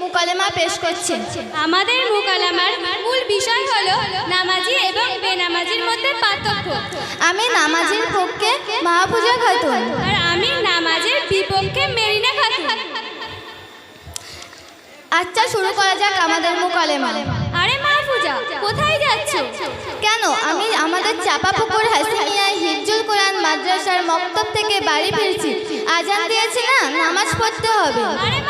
মুকালেমা পেশ করছে। আমাদের মুকালামার মূল বিষয় হলো নামাজি এবং বেনামাজির মধ্যে পার্থক্য। আমি নামাজের পক্ষে মাহফুজা খাতুন। আর আমি নামাজের বিপক্ষে মেরিনা খাতুন। আচ্ছা শুরু করা যাক আমাদের মুকালেমা। আরে মাহফুজা কোথায় যাচ্ছ? কেন? আমি আমাদের চাপা পুকুর হাসিনিয়া হিজুল কোরআন মাদ্রাসার মক্তব থেকে বাড়ি ফিরছি। আজান দিয়েছি না নামাজ পড়তে হবে। আরে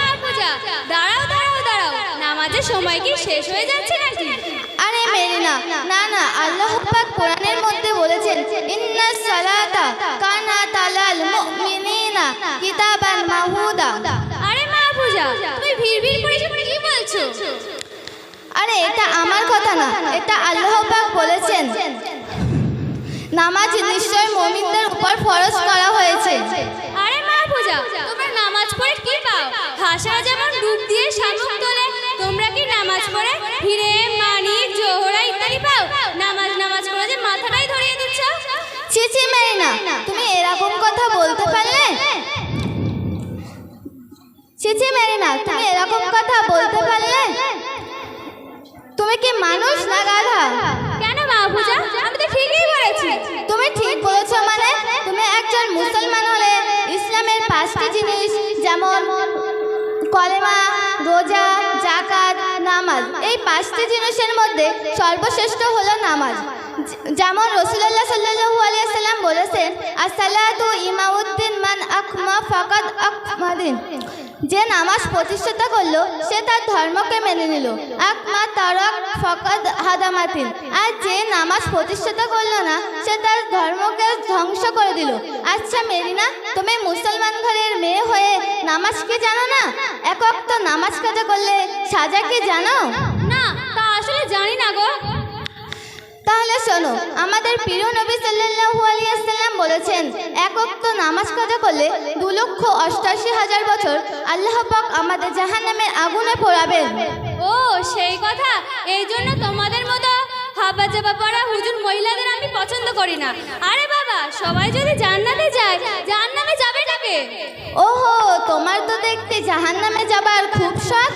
মাহফুজা দাঁড়াও দাঁড়াও দাঁড়াও। নামাজের সময় কি শেষ হয়ে যাচ্ছে নাকি? আরে মেরিনা না না আল্লাহ পাক কোরআনের মধ্যে বলেছেন ইন্না সালাতা কানা তালাল মুমিনিনা কিতাবান মাহুদা। আরে মাহফুজা তুমি ভিড় করে এসব কি বলছো? আরে এটা আমার কথা না এটা আল্লাহ পাক বলেছেন। নামাজ নিশ্চয় মুমিনদের উপর ফরজ করা হয়েছে আরে মাহফুজা তোমরা নামাজ পড়ে কি পাও ভাষা যেমন ডুব দিয়ে শামুক তোলে তোমরা কি নামাজ পড়ে হিরে মানিক জোহরা ইত্যাদি পাও? নামাজ নামাজ পড়ে যে মাথাটাই ধরিয়ে দিচ্ছ? ছি মেরিনা তুমি এরকম কথা বলতে পারলে? ছি ছি মেরিনা তুমি এরকম কথা বলতে পারলে? তুমি কি মানুষ না গাধা? কেন মাহফুজা আমি তো ঠিকই বলেছি। তুমি ঠিক বলেছ মানে তুমি একজন মুসলমান হলে ইসলামের পাঁচটি জিনিস যেমন কলেমা রোজা নামাজ। এই পাঁচটি জিনিসের মধ্যে সর্বশ্রেষ্ঠ হলো নামাজ। যেমন রসুল্লাহ সাল্লাল্লাহু আলাইহি সাল্লাম বলেছেন, আসসালাতু ইমাউদ্দিন মান আকমা ফাকাদ আকমাদিন যে নামাজ প্রতিষ্ঠাতা করল, সে তার ধর্মকে মেনে নিল। আকমা তারক ফকাদ হাদামাতিন। আর যে নামাজ প্রতিষ্ঠাতা করল না, সে তার ধর্মকে ধ্বংস করে দিল। আচ্ছা মেরিনা, তুমি মুসলমান ঘরের মেয়ে হয়ে নামাজ কি জানো না? একক তো নামাজ কাজা করলে সাজা কি জানো? না তা আসলে জানি না গো। তাহলে শোনো আমাদের প্রিয় নবী সাল্লাল্লাহু আলাইহি সাল্লাম বলেছেন একক তো নামাজ কাজা করলে দু লক্ষ অষ্টাশি হাজার বছর আল্লাহ পাক আমাদের জাহান্নামের আগুনে পোড়াবেন। ও সেই কথা। এই জন্য তোমাদের মতো হাবা জাবা পড়া হুজুর মহিলাদের আমি পছন্দ করি না। আরে বাবা সবাই যদি জান্নাতে যায় জাহান্নামে যাবে নাকি? ওহো তোমার তো দেখতে জাহান্নামে যাবার খুব শখ।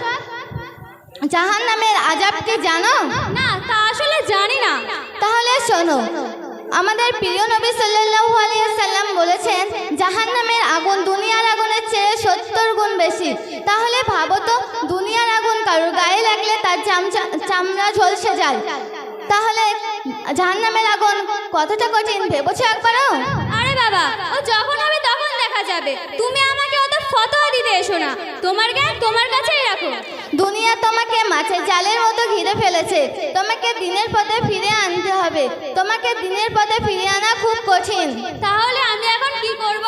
জাহান্নামের আজাব কি জানো? না তা আসলে জানি না। তাহলে শোনো। আমাদের প্রিয় নবী সাল্লাল্লাহু আলাইহি সাল্লাম বলেছেন জাহান্নামের আগুন দুনিয়ার আগুনের চেয়ে সত্তর গুণ বেশি। তাহলে ভাবো তো দুনিয়ার আগুন কারোর গায়ে লাগলে তার চামচা চামড়া ঝলসে যায়? তাহলে জাহান্নামের আগুন কতটা কঠিন ভেবেছো একবারও? আরে বাবা ও যখন হবে তখন দেখা যাবে। তুমি আমাকে অত ফতোয়া দিতে এসো না তোমার জ্ঞান তোমার কাছেই রাখো। দুনিয়া তোমাকে মাছের জালের মতো ঘিরে ফেলেছে। তোমাকে দিনের পথে ফিরে আনতে হবে। তোমাকে দিনের পথে ফিরিয়ে আনা খুব কঠিন। তাহলে আমি এখন কি করব?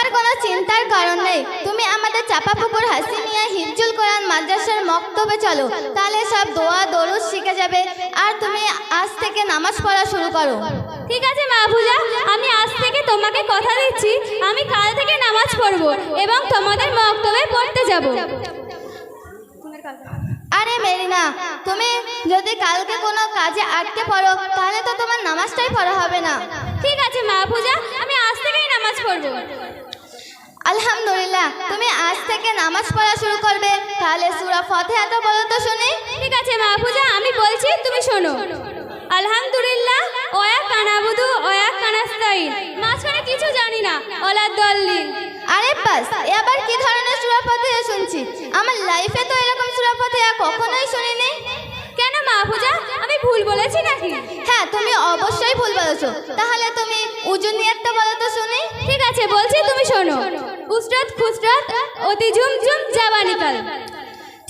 তোমার কোনো চিন্তার কারণ নেই। তুমি আমাদের চাপাপুকুর হাসিনিয়া হিজুল কোরআন মাদ্রাসার মক্তবে চলো। তাহলে সব দোয়া দরুদ শিখে যাবে। আর তুমি আজ থেকে নামাজ পড়া শুরু করো। ঠিক আছে মাহফুজা আমি আজ থেকে তোমাকে কথা দিচ্ছি। আমি কাল থেকে নামাজ পড়ব এবং তোমাদের মক্তবে পড়তে যাব। আরে মেরিনা তুমি যদি কালকে কোনো কাজে আটকে পড়ো তাহলে তো তোমার নামাজটাই পড়া হবে না। ঠিক আছে মাহফুজা পড়ব আলহামদুলিল্লাহ তুমি আজ থেকে নামাজ পড়া শুরু করবে। তাহলে সুরা ফতেহা তো বলো তো শুনি। ঠিক আছে মাহফুজা আমি বলছি তুমি শোনো। আলহামদুলিল্লাহ ওয়া কানাবুদু ওয়া কানাস্তাইন মাঝখানে কিছু জানি না ওলা দল্লিন। আরে বাস এ আবার কি ধরনের সুরা ফতেহা শুনছি? আমার লাইফে তো এরকম সুরা ফতেহা কখনোই শুনিনি। কেন মাহফুজা আমি ভুল বলেছি নাকি? হ্যাঁ তুমি অবশ্যই ভুল বলেছ। তাহলে তুমি উজু নিয়তটা বলো তো শুনি। ঠিক আছে বলছি তুমি শোনো। উস্তাদ খুসরাত অতি ঝুম ঝুম জাবানি জাবানিকাল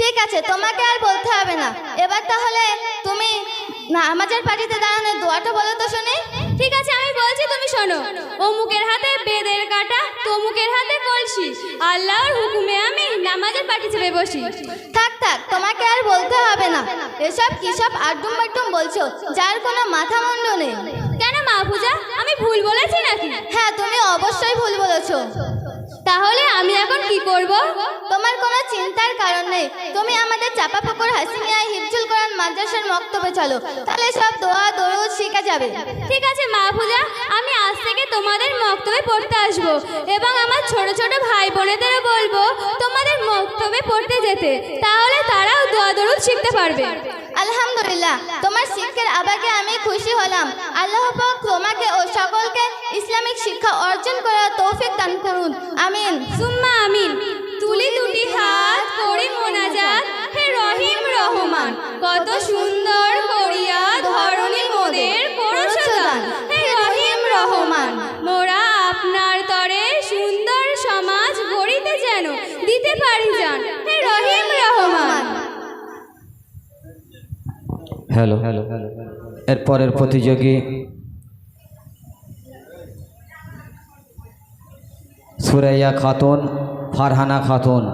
ঠিক আছে তোমাকে আর বলতে হবে না। এবার তাহলে তুমি নামাজের পার্টিতে দাঁড়ানো দোয়াটা বলো তো শুনি। ঠিক আছে আমি বলছি তুমি শোনো। অমুকের হাতে বেদের কাটা তমুকের হাতে কলসি। আল্লাহর হুকুমে আমি নামাজের পাটি চেপে বসি। থাক থাক তোমাকে আর বলতে হবে না। এসব কিসব আড্ডুম বাড্ডুম বলছো যার কোনো মাথা মুন্ড নেই। মাহফুজা আমি ভুল বলেছি নাকি? হ্যাঁ তুমি অবশ্যই ভুল বলেছ। তাহলে আমি এখন কি করব? তোমার কোনো চিন্তার কারণ নেই। তুমি আমাদের হাসিনিয়া হিফজুল কোরআন মাদ্রাসার মক্তবে চলো। তাহলে সব দোয়া দরুদ শেখা যাবে। ঠিক আছে মা পূজা আমি আজ থেকে তোমাদের মক্তবে পড়তে আসব এবং আমার ছোট ছোট ভাই বোনেদেরও বলব তোমাদের মক্তবে পড়তে যেতে। তাহলে তারাও দোয়া দরুদ শিখতে পারবে। আলহামদুলিল্লাহ। তোমার শিক্ষার আবেগে আমি খুশি হলাম। আল্লাহ ইসলামিক শিক্ষা অর্জন করার তৌফিক দান করুন। আমিন। সুম্মা আমিন। তুলি দুটি হাত করি মোনাজাত। হে রহিম রহমান, কত সুন্দর করিয়া ধরণী মোদের পরশদান হে রহিম রহমান, মোরা আপনার তরে সুন্দর সমাজ গড়িতে যেন দিতে পারি যান হে রহিম রহমান। হ্যালো। এর পরের প্রতিযোগী সুরাইয়া খাতুন ফারহানা খাতুন।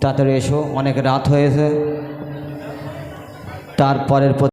তাড়াতাড়ি এসো অনেক রাত হয়েছে। তারপরের